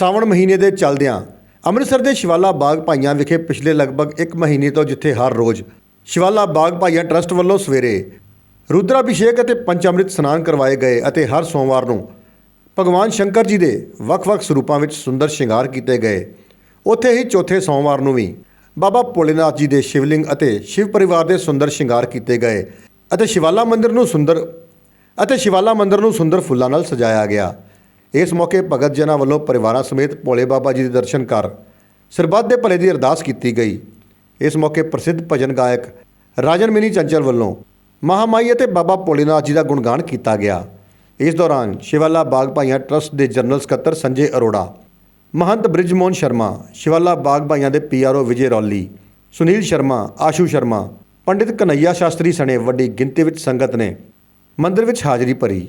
ਸਾਵਣ ਮਹੀਨੇ ਦੇ ਚੱਲਦਿਆਂ ਅੰਮ੍ਰਿਤਸਰ ਦੇ ਸ਼ਿਵਾਲਾ ਬਾਗ ਭਾਈਆਂ ਵਿਖੇ ਪਿਛਲੇ ਲਗਭਗ 1 ਮਹੀਨੇ ਤੋਂ ਜਿੱਥੇ ਹਰ ਰੋਜ਼ ਸ਼ਿਵਾਲਾ ਬਾਗ ਭਾਈਆਂ ਟਰਸਟ ਵੱਲੋਂ ਸਵੇਰੇ ਰੁਦਰਾਭਿਸ਼ੇਕ ਅਤੇ ਪੰਚਅਮ੍ਰਿਤ ਸਨਾਨ ਕਰਵਾਏ ਗਏ ਅਤੇ ਹਰ ਸੋਮਵਾਰ ਨੂੰ ਭਗਵਾਨ ਸ਼ੰਕਰ ਜੀ ਦੇ ਵੱਖ-ਵੱਖ ਸਰੂਪਾਂ ਵਿੱਚ ਸੁੰਦਰ ਸ਼ਿੰਗਾਰ ਕੀਤੇ ਗਏ। ਉੱਥੇ ਹੀ ਚੌਥੇ ਸੋਮਵਾਰ ਨੂੰ ਵੀ ਬਾਬਾ ਭੋਲੇਨਾਥ ਜੀ ਦੇ ਸ਼ਿਵਲਿੰਗ ਅਤੇ ਸ਼ਿਵ ਪਰਿਵਾਰ ਦੇ ਸੁੰਦਰ ਸ਼ਿੰਗਾਰ ਕੀਤੇ ਗਏ ਅਤੇ ਸ਼ਿਵਾਲਾ ਮੰਦਿਰ ਨੂੰ ਸੁੰਦਰ ਅਤੇ ਸ਼ਿਵਾਲਾ ਮੰਦਿਰ ਨੂੰ ਸੁੰਦਰ ਫੁੱਲਾਂ ਨਾਲ ਸਜਾਇਆ ਗਿਆ। ਇਸ ਮੌਕੇ ਭਗਤ ਜਨਾਂ ਵੱਲੋਂ ਪਰਿਵਾਰਾਂ ਸਮੇਤ ਭੋਲੇ ਬਾਬਾ ਜੀ ਦੇ ਦਰਸ਼ਨ ਕਰ ਸਰਬੱਤ ਦੇ ਭਲੇ ਦੀ ਅਰਦਾਸ ਕੀਤੀ ਗਈ। ਇਸ ਮੌਕੇ ਪ੍ਰਸਿੱਧ ਭਜਨ ਗਾਇਕ ਰਾਜਨ ਮਿਨੀ ਚੰਚਲ ਵੱਲੋਂ ਮਹਾਮਾਈ ਅਤੇ ਬਾਬਾ ਭੋਲੇਨਾਥ ਜੀ ਦਾ ਗੁਣਗਾਨ ਕੀਤਾ ਗਿਆ। ਇਸ ਦੌਰਾਨ ਸ਼ਿਵਾਲਾ ਬਾਗ ਭਾਈਆਂ ਟਰਸਟ ਦੇ ਜਨਰਲ ਸਕੱਤਰ ਸੰਜੇ ਅਰੋੜਾ, ਮਹੰਤ ਬ੍ਰਿਜਮੋਹਨ ਸ਼ਰਮਾ, ਸ਼ਿਵਾਲਾ ਬਾਗ ਭਾਈਆਂ ਦੇ ਪੀਆਰਓ ਵਿਜੇ ਰੌਲੀ, ਸੁਨੀਲ ਸ਼ਰਮਾ, ਆਸ਼ੂ ਸ਼ਰਮਾ, ਪੰਡਿਤ ਕਨਈਆ ਸ਼ਾਸਤਰੀ ਸਣੇ ਵੱਡੀ ਗਿਣਤੀ ਵਿੱਚ ਸੰਗਤ ਨੇ ਮੰਦਿਰ ਵਿੱਚ ਹਾਜ਼ਰੀ ਭਰੀ।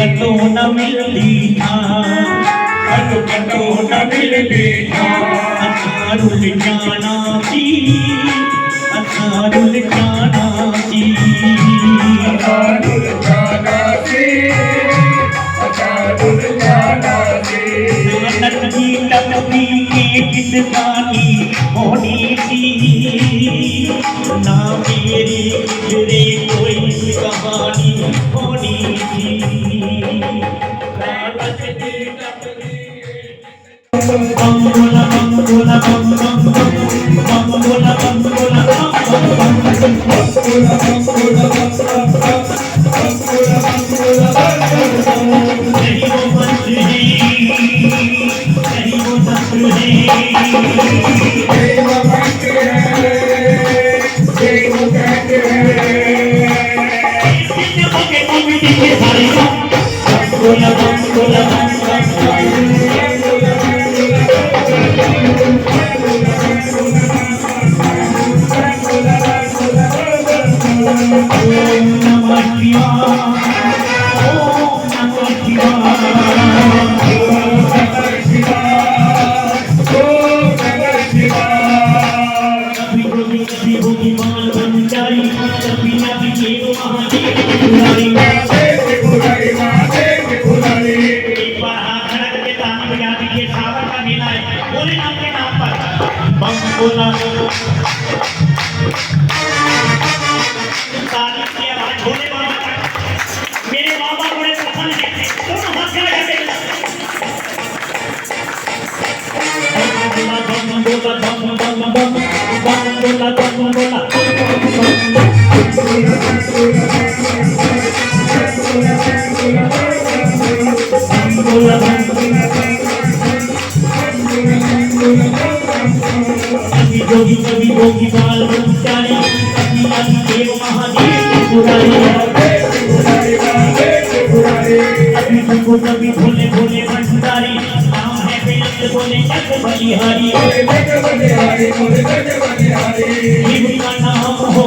कटो न मिलंदी कटो कटो न मिलंदी असां रुल जाना थी असां रुल जाना ना मेरी गुजरे कोई कहानी होनी थी बम बोला बम बोला बम बम बम बम बोला बम बोला बम बम बम बोला ताली की आवाज़ भोले बाबा का। मेरे बाबा बड़े प्रसन्न हैं। दोनों हाथ खड़े करके बम बोला बम बम बम बम बोला बम बोला जग बलिहारी शिव का नाम हो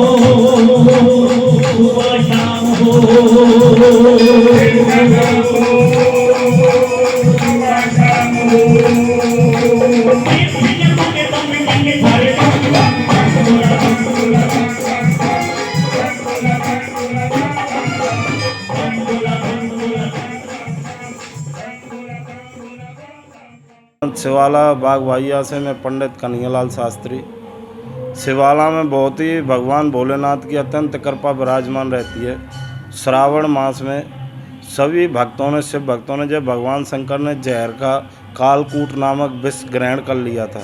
शिवाला बाग भाइया से मैं पंडित कन्हैयालाल शास्त्री। शिवाला में बहुत ही भगवान भोलेनाथ की अत्यंत कृपा विराजमान रहती है। श्रावण मास में सभी भक्तों ने, शिव भक्तों ने जब भगवान शंकर ने जहर का कालकूट नामक विष ग्रहण कर लिया था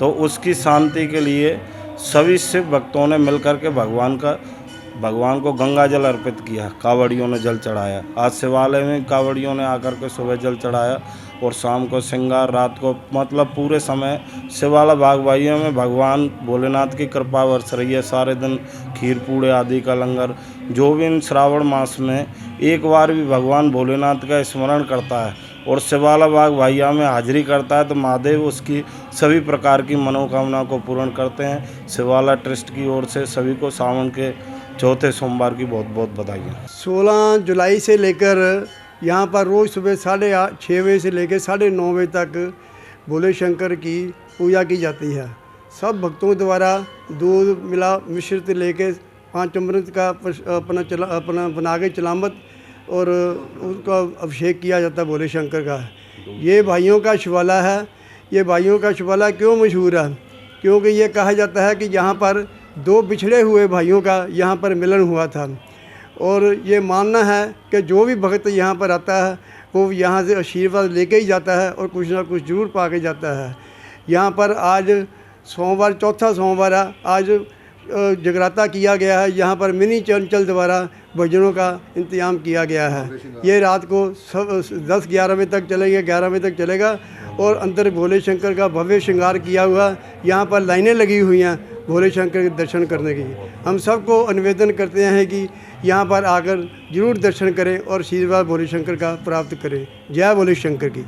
तो उसकी शांति के लिए सभी शिव भक्तों ने मिलकर के भगवान का, भगवान को गंगा जल अर्पित किया, कावड़ियों ने जल चढ़ाया। आज शिवालय में कावड़ियों ने आकर के सुबह जल चढ़ाया। और शाम को श्रृंगार, रात को मतलब पूरे समय शिवाला बाग भाइयों में भगवान भोलेनाथ की कृपा बरस रही है। सारे दिन खीर, पूड़े आदि का लंगर, जो भी इन श्रावण मास में एक बार भी भगवान भोलेनाथ का स्मरण करता है और शिवाला बाग भाइया में हाजिरी करता है तो महादेव उसकी सभी प्रकार की मनोकामना को पूर्ण करते हैं। शिवाला ट्रस्ट की ओर से सभी को सावन के चौथे सोमवार की बहुत बहुत बधाई 16 जुलाई से लेकर यहाँ पर रोज़ सुबह साढ़े छः बजे से लेकर साढ़े नौ बजे तक भोले शंकर की पूजा की जाती है। सब भक्तों द्वारा दूध, मिला, मिश्रित लेके पाँच अमृत का अपना चला, अपना बना के चलामत और उसका अभिषेक किया जाता है भोले शंकर का। ये भाइयों का शिवाला है। ये भाइयों का शिवाला क्यों मशहूर है? क्योंकि ये कहा जाता है कि यहाँ पर दो बिछड़े हुए भाइयों का यहाँ पर मिलन हुआ था। और ये मानना है कि जो भी भक्त यहाँ पर आता है, वो यहाँ से आशीर्वाद लेके ही जाता है और कुछ ना कुछ ज़रूर पा के जाता है। यहाँ पर आज सोमवार, चौथा सोमवार है। आज जगराता किया गया है। यहाँ पर मिनी चंचल द्वारा भजनों का इंतज़ाम किया गया है। ये रात को सब, दस, ग्यारह बजे तक चलेगा, ग्यारह बजे तक चलेगा और अंदर भोले शंकर का भव्य श्रृंगार किया हुआ, यहाँ पर लाइनें लगी हुई हैं। भोले शंकर के दर्शन करने की हम सबको निवेदन करते हैं कि यहाँ पर आकर ज़रूर दर्शन करें और आशीर्वाद भोले शंकर का प्राप्त करें। जय भोले शंकर की।